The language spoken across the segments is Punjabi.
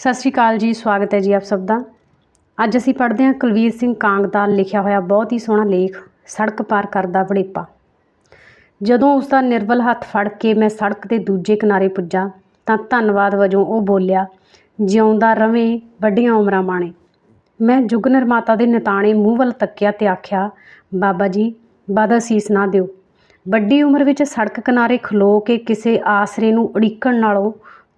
ਸਤਿ ਸ਼੍ਰੀ ਅਕਾਲ ਜੀ, ਸਵਾਗਤ ਹੈ ਜੀ ਆਪ ਸਭ ਦਾ। ਅੱਜ ਅਸੀਂ ਪੜ੍ਹਦੇ ਹਾਂ ਕੁਲਵੀਰ ਸਿੰਘ ਕਾਂਗ ਦਾ ਲਿਖਿਆ ਹੋਇਆ ਬਹੁਤ ਹੀ ਸੋਹਣਾ ਲੇਖ, ਸੜਕ ਪਾਰ ਕਰਦਾ ਵੜੇਪਾ। ਜਦੋਂ ਉਸ ਦਾ ਨਿਰਬਲ ਹੱਥ ਫੜ ਕੇ ਮੈਂ ਸੜਕ ਦੇ ਦੂਜੇ ਕਿਨਾਰੇ ਪੁੱਜਾ, ਤਾਂ ਧੰਨਵਾਦ ਵਜੋਂ ਉਹ ਬੋਲਿਆ, ਜਿਉਂਦਾ ਰਵੇਂ ਵੱਡੀਆਂ ਉਮਰਾਂ ਮਾਣੇ। ਮੈਂ ਜੁਗ ਨਿਰਮਾਤਾ ਦੇ ਨਿਤਾਣੇ ਮੂੰਹ ਵੱਲ ਤੱਕਿਆ ਤੇ ਆਖਿਆ, ਬਾਬਾ ਜੀ, ਬਦ ਅਸੀਸ ਨਾ ਦਿਓ। ਵੱਡੀ ਉਮਰ ਵਿੱਚ ਸੜਕ ਕਿਨਾਰੇ ਖਲੋ ਕੇ ਕਿਸੇ ਆਸਰੇ ਨੂੰ ਉਡੀਕਣ ਨਾਲੋਂ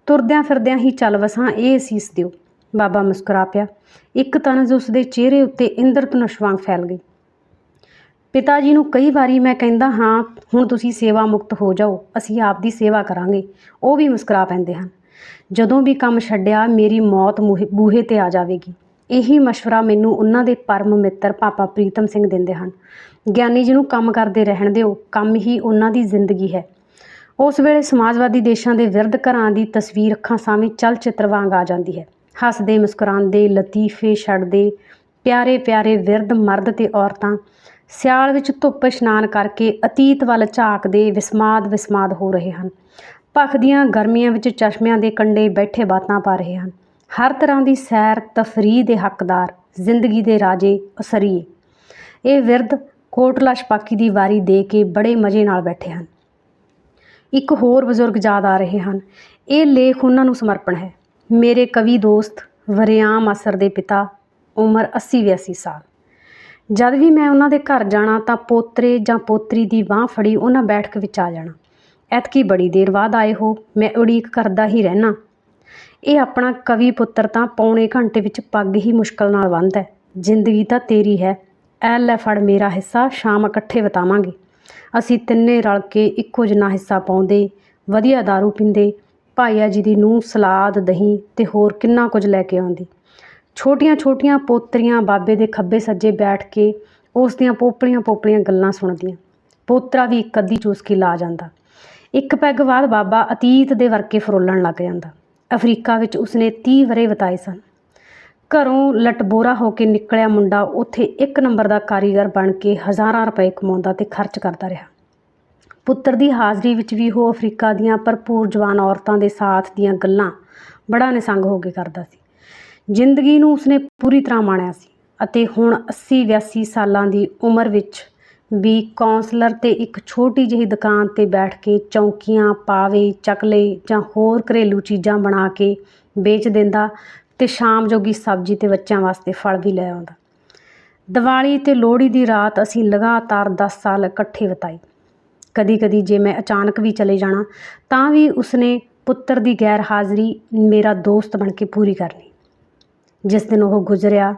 ਤੁਰਦਿਆਂ ਫਿਰਦਿਆਂ ਹੀ ਚੱਲ ਵਸਾਂ, ਇਹ ਅਸੀਸ ਦਿਓ। ਬਾਬਾ ਮੁਸਕਰਾ ਪਿਆ ਇੱਕ ਤਨਜ਼ ਉਸ ਦੇ ਚਿਹਰੇ ਉੱਤੇ ਇੰਦਰਧਨੁਸ਼ ਵਾਂਗ ਫੈਲ ਗਈ। ਪਿਤਾ ਜੀ ਨੂੰ ਕਈ ਵਾਰੀ ਮੈਂ ਕਹਿੰਦਾ, ਹਾਂ, ਹੁਣ ਤੁਸੀਂ ਸੇਵਾ ਮੁਕਤ ਹੋ ਜਾਓ, ਅਸੀਂ ਆਪ ਦੀ ਸੇਵਾ ਕਰਾਂਗੇ। ਉਹ ਵੀ ਮੁਸਕਰਾ ਪੈਂਦੇ ਹਨ। ਜਦੋਂ ਵੀ ਕੰਮ ਛੱਡਿਆ, ਮੇਰੀ ਮੌਤ ਬੂਹੇ ਤੇ ਆ ਜਾਵੇਗੀ। ਇਹੀ ਮਸ਼ਵਰਾ ਮੈਨੂੰ ਉਹਨਾਂ ਦੇ ਪਰਮ ਮਿੱਤਰ ਪਾਪਾ ਪ੍ਰੀਤਮ ਸਿੰਘ ਦਿੰਦੇ ਹਨ। ਗਿਆਨੀ ਜੀ ਨੂੰ ਕੰਮ ਕਰਦੇ ਰਹਿਣ ਦਿਓ। ਕੰਮ ਹੀ ਉਹਨਾਂ ਦੀ ਜ਼ਿੰਦਗੀ ਹੈ। ਉਸ ਵੇਲੇ ਸਮਾਜਵਾਦੀ ਦੇਸ਼ਾਂ ਦੇ ਵਿਰਧ ਘਰਾਂ ਦੀ ਤਸਵੀਰ ਅੱਖਾਂ ਸਾਹਮਣੇ ਚਲਚਿੱਤਰ ਵਾਂਗ ਆ ਜਾਂਦੀ ਹੈ। ਹੱਸਦੇ, ਮੁਸਕਰਾਉਂਦੇ, ਲਤੀਫੇ ਛੱਡਦੇ, ਪਿਆਰੇ ਪਿਆਰੇ ਵਿਰਧ ਮਰਦ ਤੇ ਔਰਤਾਂ ਸਿਆਲ ਵਿੱਚ ਧੁੱਪ ਇਸ਼ਨਾਨ ਕਰਕੇ ਅਤੀਤ ਵੱਲ ਝਾਕਦੇ ਵਿਸਮਾਦ ਵਿਸਮਾਦ ਹੋ ਰਹੇ ਹਨ। ਭਖਦੀਆਂ ਗਰਮੀਆਂ ਵਿੱਚ ਚਸ਼ਮਿਆਂ ਦੇ ਕੰਢੇ ਬੈਠੇ ਬਾਤਾਂ ਪਾ ਰਹੇ ਹਨ। ਹਰ ਤਰ੍ਹਾਂ ਦੀ ਸੈਰ ਤਫਰੀਹ ਦੇ ਹੱਕਦਾਰ, ਜ਼ਿੰਦਗੀ ਦੇ ਰਾਜੇ, ਅਸਰੀਏ। ਇਹ ਵਿਰਧ ਕੋਟਲਾ ਛਪਾਕੀ ਦੀ ਵਾਰੀ ਦੇ ਕੇ ਬੜੇ ਮਜ਼ੇ ਨਾਲ ਬੈਠੇ ਹਨ। ਇੱਕ ਹੋਰ ਬਜ਼ੁਰਗ ਯਾਦ ਆ ਰਹੇ ਹਨ। ਇਹ ਲੇਖ ਉਹਨਾਂ ਨੂੰ ਸਮਰਪਣ ਹੈ। ਮੇਰੇ ਕਵੀ ਦੋਸਤ ਵਰਿਆਮ ਅਸਰ ਦੇ ਪਿਤਾ ਉਮਰ 80 82 ਸਾਲ। ਜਦ ਵੀ ਮੈਂ ਉਹਨਾਂ ਦੇ ਘਰ ਜਾਣਾ ਤਾਂ ਪੋਤਰੇ ਜਾਂ ਪੋਤਰੀ ਦੀ ਬਾਹ ਫੜੀ ਉਹਨਾਂ ਬੈਠਕ ਵਿੱਚ ਆ ਜਾਣਾ। ਐਤਕੀ ਬੜੀ ਦੇਰ ਬਾਅਦ ਆਏ ਹੋ, ਮੈਂ ਉਡੀਕ ਕਰਦਾ ਹੀ ਰਹਿਣਾ। ਇਹ ਆਪਣਾ ਕਵੀ ਪੁੱਤਰ ਤਾਂ ਪੌਣੇ ਘੰਟੇ ਵਿੱਚ ਪੱਗ ਹੀ ਮੁਸ਼ਕਲ ਨਾਲ ਬੰਨ੍ਹਦਾ ਹੈ। ਜ਼ਿੰਦਗੀ ਤਾਂ ਤੇਰੀ ਹੈ। ਐ ਲੈ ਫੜ ਮੇਰਾ ਹਿੱਸਾ, ਸ਼ਾਮ ਇਕੱਠੇ ਬਿਤਾਵਾਂਗੇ। ਅਸੀਂ ਤਿੰਨੇ ਰਲ ਕੇ ਇੱਕੋ ਜਿੰਨਾ ਹਿੱਸਾ ਪਾਉਂਦੇ, ਵਧੀਆ ਦਾਰੂ ਪੀਂਦੇ, ਭਾਈਆ ਜੀ ਦੀ ਨੂੰਹ ਸਲਾਦ, ਦਹੀਂ ਅਤੇ ਹੋਰ ਕਿੰਨਾ ਕੁਝ ਲੈ ਕੇ ਆਉਂਦੀ। ਛੋਟੀਆਂ ਛੋਟੀਆਂ ਪੋਤਰੀਆਂ ਬਾਬੇ ਦੇ ਖੱਬੇ ਸੱਜੇ ਬੈਠ ਕੇ ਉਸ ਦੀਆਂ ਪੋਪਲੀਆਂ ਪੋਪਲੀਆਂ ਗੱਲਾਂ ਸੁਣਦੀਆਂ। ਪੋਤਰਾ ਵੀ ਇੱਕ ਅੱਧੀ ਚੂਸਕੀ ਲਾ ਜਾਂਦਾ। ਇੱਕ ਪੈਗ ਬਾਅਦ ਬਾਬਾ ਅਤੀਤ ਦੇ ਵਰਕੇ ਫਰੋਲਣ ਲੱਗ ਜਾਂਦਾ। ਅਫਰੀਕਾ ਵਿੱਚ ਉਸਨੇ 30 ਵਰੇ ਬਿਤਾਏ ਸਨ। ਘਰੋਂ ਲਟਬੋਰਾ ਹੋ ਕੇ ਨਿਕਲਿਆ ਮੁੰਡਾ ਉੱਥੇ ਇੱਕ ਨੰਬਰ ਦਾ ਕਾਰੀਗਰ ਬਣ ਕੇ ਹਜ਼ਾਰਾਂ ਰੁਪਏ ਕਮਾਉਂਦਾ ਤੇ ਖਰਚ ਕਰਦਾ ਰਿਹਾ। ਪੁੱਤਰ ਦੀ ਹਾਜ਼ਰੀ ਵਿੱਚ ਵੀ ਉਹ ਅਫਰੀਕਾ ਦੀਆਂ ਭਰਪੂਰ ਜਵਾਨ ਔਰਤਾਂ ਦੇ ਸਾਥ ਦੀਆਂ ਗੱਲਾਂ ਬੜਾ ਨਿਸੰਗ ਹੋ ਕੇ ਕਰਦਾ ਸੀ। ਜ਼ਿੰਦਗੀ ਨੂੰ ਉਸਨੇ ਪੂਰੀ ਤਰ੍ਹਾਂ ਮਾਣਿਆ ਸੀ ਅਤੇ ਹੁਣ 80 82 ਸਾਲਾਂ ਦੀ ਉਮਰ ਵਿੱਚ ਵੀ ਕਾਉਂਸਲਰ ਤੇ ਇੱਕ ਛੋਟੀ ਜਿਹੀ ਦੁਕਾਨ ਤੇ ਬੈਠ ਕੇ ਚੌਂਕੀਆਂ, ਪਾਵੇ, ਚਕਲੇ ਜਾਂ ਹੋਰ ਘਰੇਲੂ ਚੀਜ਼ਾਂ ਬਣਾ ਕੇ ਵੇਚ ਦਿੰਦਾ ਤੇ ਸ਼ਾਮ ਜੋਗੀ ਸਬਜ਼ੀ ਤੇ ਬੱਚਿਆਂ ਵਾਸਤੇ ਫਲ ਵੀ ਲੈ ਆਉਂਦਾ। ਦੀਵਾਲੀ ਤੇ ਲੋਹੜੀ ਦੀ ਰਾਤ ਅਸੀਂ ਲਗਾਤਾਰ 10 ਸਾਲ ਇਕੱਠੇ ਬਿਤਾਈ। ਕਦੀ ਕਦੀ ਜੇ ਮੈਂ ਅਚਾਨਕ ਵੀ ਚਲੇ ਜਾਣਾ, ਤਾਂ ਵੀ ਉਸਨੇ ਪੁੱਤਰ ਦੀ ਗੈਰ ਹਾਜ਼ਰੀ ਮੇਰਾ ਦੋਸਤ ਬਣ ਕੇ ਪੂਰੀ ਕਰ ਲਈ। ਜਿਸ ਦਿਨ ਉਹ ਗੁਜ਼ਰਿਆ,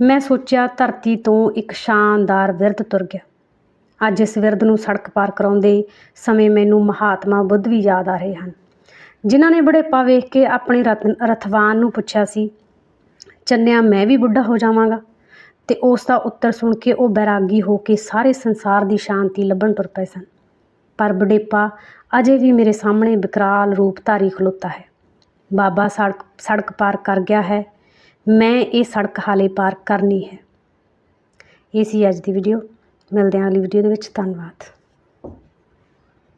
ਮੈਂ ਸੋਚਿਆ ਧਰਤੀ ਤੋਂ ਇੱਕ ਸ਼ਾਨਦਾਰ ਵਿਰਧ ਤੁਰ ਗਿਆ। ਅੱਜ ਇਸ ਵਿਰਧ ਨੂੰ ਸੜਕ ਪਾਰ ਕਰਾਉਂਦੇ ਸਮੇਂ ਮੈਨੂੰ ਮਹਾਤਮਾ ਬੁੱਧ ਵੀ ਯਾਦ ਆ ਰਹੇ ਹਨ। ਜਿਨ੍ਹਾਂ ਨੇ ਬੁਢੇਪਾ ਵੇਖ ਕੇ ਆਪਣੇ ਰਤ ਰਥਵਾਨ ਨੂੰ ਪੁੱਛਿਆ ਸੀ, ਚੰਨਿਆ, ਮੈਂ ਵੀ ਬੁੱਢਾ ਹੋ ਜਾਵਾਂਗਾ? ਤੇ ਉਸ ਦਾ ਉੱਤਰ ਸੁਣ ਕੇ ਉਹ ਬੈਰਾਗੀ ਹੋ ਕੇ ਸਾਰੇ ਸੰਸਾਰ ਦੀ ਸ਼ਾਂਤੀ ਲੱਭਣ ਤੁਰ ਪਏ ਸਨ। ਪਰ ਬੁਢੇਪਾ ਅਜੇ ਵੀ ਮੇਰੇ ਸਾਹਮਣੇ ਵਿਕਰਾਲ ਰੂਪ ਧਾਰੀ ਖਲੋਤਾ ਹੈ। ਬਾਬਾ ਸੜਕ ਸੜਕ ਪਾਰ ਕਰ ਗਿਆ ਹੈ। ਮੈਂ ਇਹ ਸੜਕ ਹਾਲੇ ਪਾਰ ਕਰਨੀ ਹੈ। ਇਹ ਸੀ ਅੱਜ ਦੀ ਵੀਡੀਓ ਮਿਲਦੇ ਹਾਂ ਅਗਲੀ ਵੀਡੀਓ ਦੇ ਵਿੱਚ। ਧੰਨਵਾਦ।